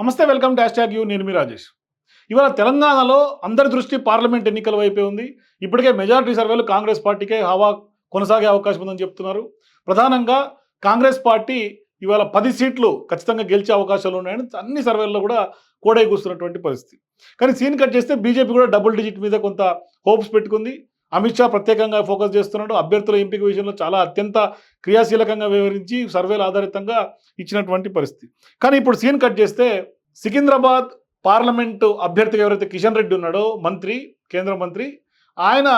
నమస్తే welcome dash tag you. నేను మీ రాజేష్. ఇవాళ తెలంగాణలో అందరి దృష్టి పార్లమెంట్ ఎన్నికల వైపే ఉంది. ఇప్పటికే మెజారిటీ సర్వేలు కాంగ్రెస్ పార్టీకే హవా కొనసాగే అవకాశం ఉందని చెప్తున్నారు. ప్రధానంగా కాంగ్రెస్ పార్టీ ఇవాళ పది సీట్లు ఖచ్చితంగా గెలిచే అవకాశాలు ఉన్నాయని అన్ని సర్వేల్లో కూడా కోడై కూస్తున్నటువంటి పరిస్థితి. కానీ సీన్ కట్ చేస్తే బీజేపీ కూడా డబుల్ డిజిట్ మీద కొంత హోప్స్ పెట్టుకుంది. అమిత్ షా ప్రత్యేకంగా ఫోకస్ చేస్తున్నాడు. అభ్యర్థుల ఎంపిక విషయంలో చాలా అత్యంత క్రియాశీలకంగా వ్యవహరించి సర్వేల ఆధారితంగా ఇచ్చినటువంటి పరిస్థితి. కానీ ఇప్పుడు సీన్ కట్ చేస్తే సికింద్రాబాద్ పార్లమెంటు అభ్యర్థిగా ఎవరైతే కిషన్ రెడ్డి ఉన్నాడో మంత్రి కేంద్ర మంత్రి ఆయన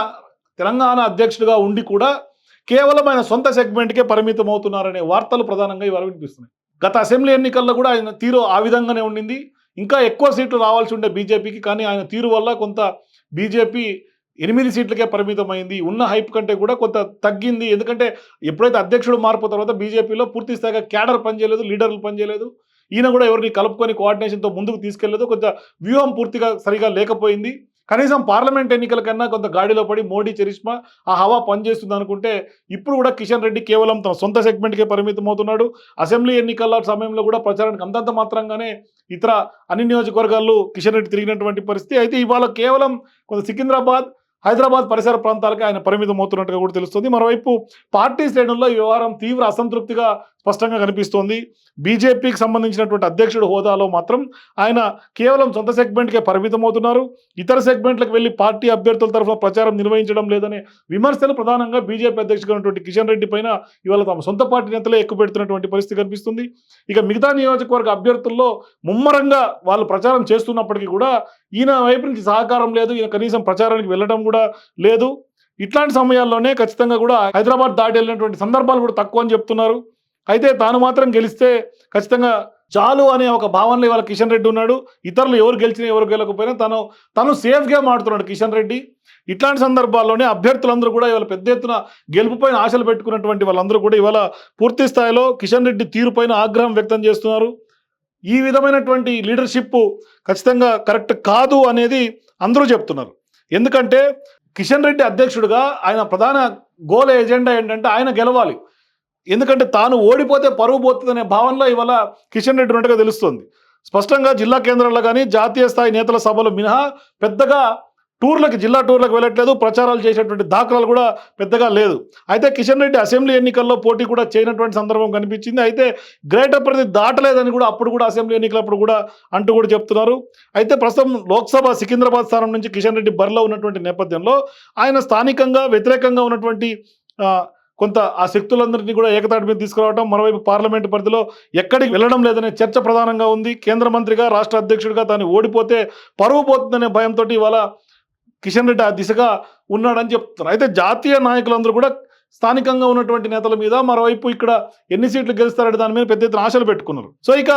తెలంగాణ అధ్యక్షుడిగా ఉండి కూడా కేవలం ఆయన సొంత సెగ్మెంట్కే పరిమితం అవుతున్నారనే వార్తలు ప్రధానంగా ఇవాళ వినిపిస్తున్నాయి. గత అసెంబ్లీ ఎన్నికల్లో కూడా ఆయన తీరు ఆ విధంగానే ఉండింది. ఇంకా ఎక్కువ సీట్లు రావాల్సి ఉండే బీజేపీకి కానీ ఆయన తీరు వల్ల కొంత బీజేపీ ఎనిమిది సీట్లకే పరిమితమైంది. ఉన్న హైప్ కంటే కూడా కొంత తగ్గింది. ఎందుకంటే ఎప్పుడైతే అధ్యక్షుడు మార్పు తర్వాత బీజేపీలో పూర్తి స్థాయిగా క్యాడర్ పనిచేయలేదు లీడర్లు పనిచేయలేదు ఈయన కూడా ఎవరిని కలుపుకొని కోఆర్డినేషన్తో ముందుకు తీసుకెళ్ళేదు కొంత వ్యూహం పూర్తిగా సరిగా లేకపోయింది. కనీసం పార్లమెంట్ ఎన్నికల కన్నా కొంత గాడిలో పడి మోడీ చరిష్మా ఆ హవా పనిచేస్తుంది అనుకుంటే ఇప్పుడు కూడా కిషన్ రెడ్డి కేవలం తన సొంత సెగ్మెంట్కే పరిమితం అవుతున్నాడు అసెంబ్లీ ఎన్నికల సమయంలో కూడా ప్రచారానికి అంతంత మాత్రంగానే ఇతర అన్ని నియోజకవర్గాల్లో కిషన్ రెడ్డి తిరిగినటువంటి పరిస్థితి. అయితే ఇవాళ కేవలం కొంత సికింద్రాబాద్ హైదరాబాద్ పరిసర ప్రాంతాలకి ఆయన పరిమితం అవుతున్నట్టుగా కూడా తెలుస్తుంది. మరోవైపు పార్టీ శ్రేణుల్లో ఈ వ్యవహారం తీవ్ర అసంతృప్తిగా స్పష్టంగా కనిపిస్తోంది. బీజేపీకి సంబంధించినటువంటి అధ్యక్షుడు హోదాలో మాత్రం ఆయన కేవలం సొంత సెగ్మెంట్కే పరిమితం అవుతున్నారు ఇతర సెగ్మెంట్లకు వెళ్ళి పార్టీ అభ్యర్థుల తరఫున ప్రచారం నిర్వహించడం లేదనే విమర్శలు ప్రధానంగా బీజేపీ అధ్యక్షుడు కిషన్ రెడ్డి పైన ఇవాళ తమ సొంత పార్టీ నేతలే ఎక్కువ పెడుతున్నటువంటి పరిస్థితి కనిపిస్తుంది. ఇక మిగతా నియోజకవర్గ అభ్యర్థుల్లో ముమ్మరంగా వాళ్ళు ప్రచారం చేస్తున్నప్పటికీ కూడా ఈయన వైపు నుంచి సహకారం లేదు. ఈయన కనీసం ప్రచారానికి వెళ్ళడం కూడా లేదు. ఇట్లాంటి సమయాల్లోనే ఖచ్చితంగా కూడా హైదరాబాద్ దాటి వెళ్ళినటువంటి సందర్భాలు కూడా తక్కువ అని చెప్తున్నారు. అయితే తాను మాత్రం గెలిస్తే ఖచ్చితంగా చాలు అనే ఒక భావనలో ఇవాళ కిషన్ రెడ్డి ఉన్నాడు. ఇతరులు ఎవరు గెలిచినా ఎవరు గెలకపోయినా తను తను సేఫ్గా మాడుతున్నాడు కిషన్ రెడ్డి. ఇట్లాంటి సందర్భాల్లోనే అభ్యర్థులందరూ కూడా ఇవాళ పెద్ద ఎత్తున గెలుపుపైన ఆశలు పెట్టుకున్నటువంటి వాళ్ళందరూ కూడా ఇవాళ పూర్తి స్థాయిలో కిషన్ రెడ్డి తీరుపైన ఆగ్రహం వ్యక్తం చేస్తున్నారు. ఈ విధమైనటువంటి లీడర్షిప్ ఖచ్చితంగా కరెక్ట్ కాదు అనేది అందరూ చెప్తున్నారు. ఎందుకంటే కిషన్ రెడ్డి అధ్యక్షుడిగా ఆయన ప్రధాన గోల్ ఎజెండా ఏంటంటే ఆయన గెలవాలి. ఎందుకంటే తాను ఓడిపోతే పరువు పోతుందనే భావనలో ఇవాళ కిషన్ రెడ్డి ఉన్నట్టుగా తెలుస్తుంది. స్పష్టంగా జిల్లా కేంద్రాల్లో కానీ జాతీయ స్థాయి నేతల సభలు మినహా పెద్దగా టూర్లకు జిల్లా టూర్లకు వెళ్ళట్లేదు. ప్రచారాలు చేసేటువంటి దాఖలాలు కూడా పెద్దగా లేదు. అయితే కిషన్ రెడ్డి అసెంబ్లీ ఎన్నికల్లో పోటీ కూడా చేయనటువంటి సందర్భం కనిపించింది. అయితే గ్రేటర్ ప్రతి దాటలేదని కూడా అప్పుడు కూడా అసెంబ్లీ ఎన్నికలప్పుడు కూడా అంటూ కూడా చెప్తున్నారు. అయితే ప్రస్తుతం లోక్సభ సికింద్రాబాద్ స్థానం నుంచి కిషన్ రెడ్డి బరిలో ఉన్నటువంటి నేపథ్యంలో ఆయన స్థానికంగా వ్యతిరేకంగా ఉన్నటువంటి కొంత ఆ శక్తులందరినీ కూడా ఏకతాటి మీద తీసుకురావడం మరోవైపు పార్లమెంటు పరిధిలో ఎక్కడికి వెళ్ళడం లేదనే చర్చ ప్రధానంగా ఉంది. కేంద్ర మంత్రిగా రాష్ట్ర అధ్యక్షుడిగా తాను ఓడిపోతే పరువు పోతుందనే భయంతో ఇవాళ కిషన్ రెడ్డి ఆ దిశగా ఉన్నాడని చెప్తున్నారు. అయితే జాతీయ నాయకులందరూ కూడా స్థానికంగా ఉన్నటువంటి నేతల మీద మరోవైపు ఇక్కడ ఎన్ని సీట్లు గెలుస్తారనే దాని మీద పెద్ద ఎత్తున ఆశలు పెట్టుకున్నారు. సో ఇక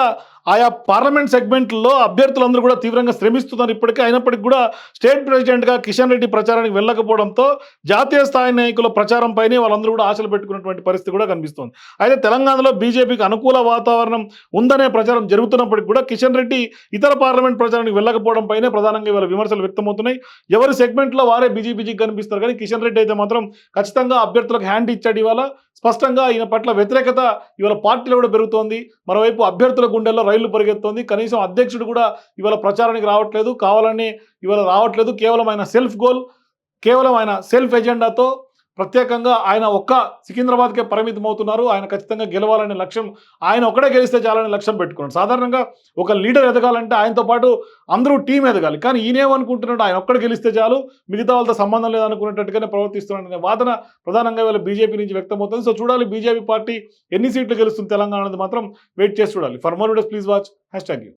ఆయా పార్లమెంట్ సెగ్మెంట్లో అభ్యర్థులందరూ కూడా తీవ్రంగా శ్రమిస్తున్నారు. ఇప్పటికీ అయినప్పటికీ కూడా స్టేట్ ప్రెసిడెంట్గా కిషన్ రెడ్డి ప్రచారానికి వెళ్ళకపోవడంతో జాతీయ స్థాయి నాయకుల ప్రచారం పైనే వాళ్ళందరూ కూడా ఆశలు పెట్టుకున్నటువంటి పరిస్థితి కూడా కనిపిస్తోంది. అయితే తెలంగాణలో బీజేపీకి అనుకూల వాతావరణం ఉందనే ప్రచారం జరుగుతున్నప్పటికీ కూడా కిషన్ రెడ్డి ఇతర పార్లమెంట్ ప్రచారానికి వెళ్ళకపోవడంపైనే ప్రధానంగా ఇవాళ విమర్శలు వ్యక్తమవుతున్నాయి. ఎవరి సెగ్మెంట్లో వారే బీజేపీకి కనిపిస్తారు కానీ కిషన్ రెడ్డి అయితే మాత్రం ఖచ్చితంగా అభ్యర్థులకు హ్యాండ్ ఇచ్చాడు ఇవాళ. స్పష్టంగా ఈయన పట్ల వ్యతిరేకత ఇవాళ పార్టీలో కూడా పెరుగుతోంది. మరోవైపు అభ్యర్థుల గుండెల్లో రైళ్ళు పరిగెత్తోంది. కనీసం అధ్యక్షుడు కూడా ఇవాళ ప్రచారానికి రావట్లేదు. కావాలని ఇవాళ రావట్లేదు. కేవలం ఆయన సెల్ఫ్ గోల్ కేవలం ఆయన సెల్ఫ్ ఎజెండాతో ప్రత్యేకంగా ఆయన ఒక్క సికింద్రాబాద్కే పరిమితం అవుతున్నారు ఆయన ఖచ్చితంగా గెలవాలనే లక్ష్యం ఆయన ఒక్కడే గెలిస్తే చాలనే లక్ష్యం పెట్టుకున్నాడు. సాధారణంగా ఒక లీడర్ ఎదగాలంటే ఆయనతో పాటు అందరూ టీం ఎదగాలి. కానీ ఈయనేమనుకుంటున్నాడు ఆయన ఒక్కడ గెలిస్తే చాలు. మిగతా వాళ్ళతో సంబంధం లేదనుకునేటట్టుగానే ప్రవర్తిస్తున్నాడనే వాదన ప్రధానంగా వీళ్ళ బీజేపీ నుంచి వ్యక్తమవుతుంది. సో చూడాలి బీజేపీ పార్టీ ఎన్ని సీట్లు గెలుస్తుంది తెలంగాణ అనేది మాత్రం వెయిట్ చేసి చూడాలి. For more videos please watch. Hashtag you.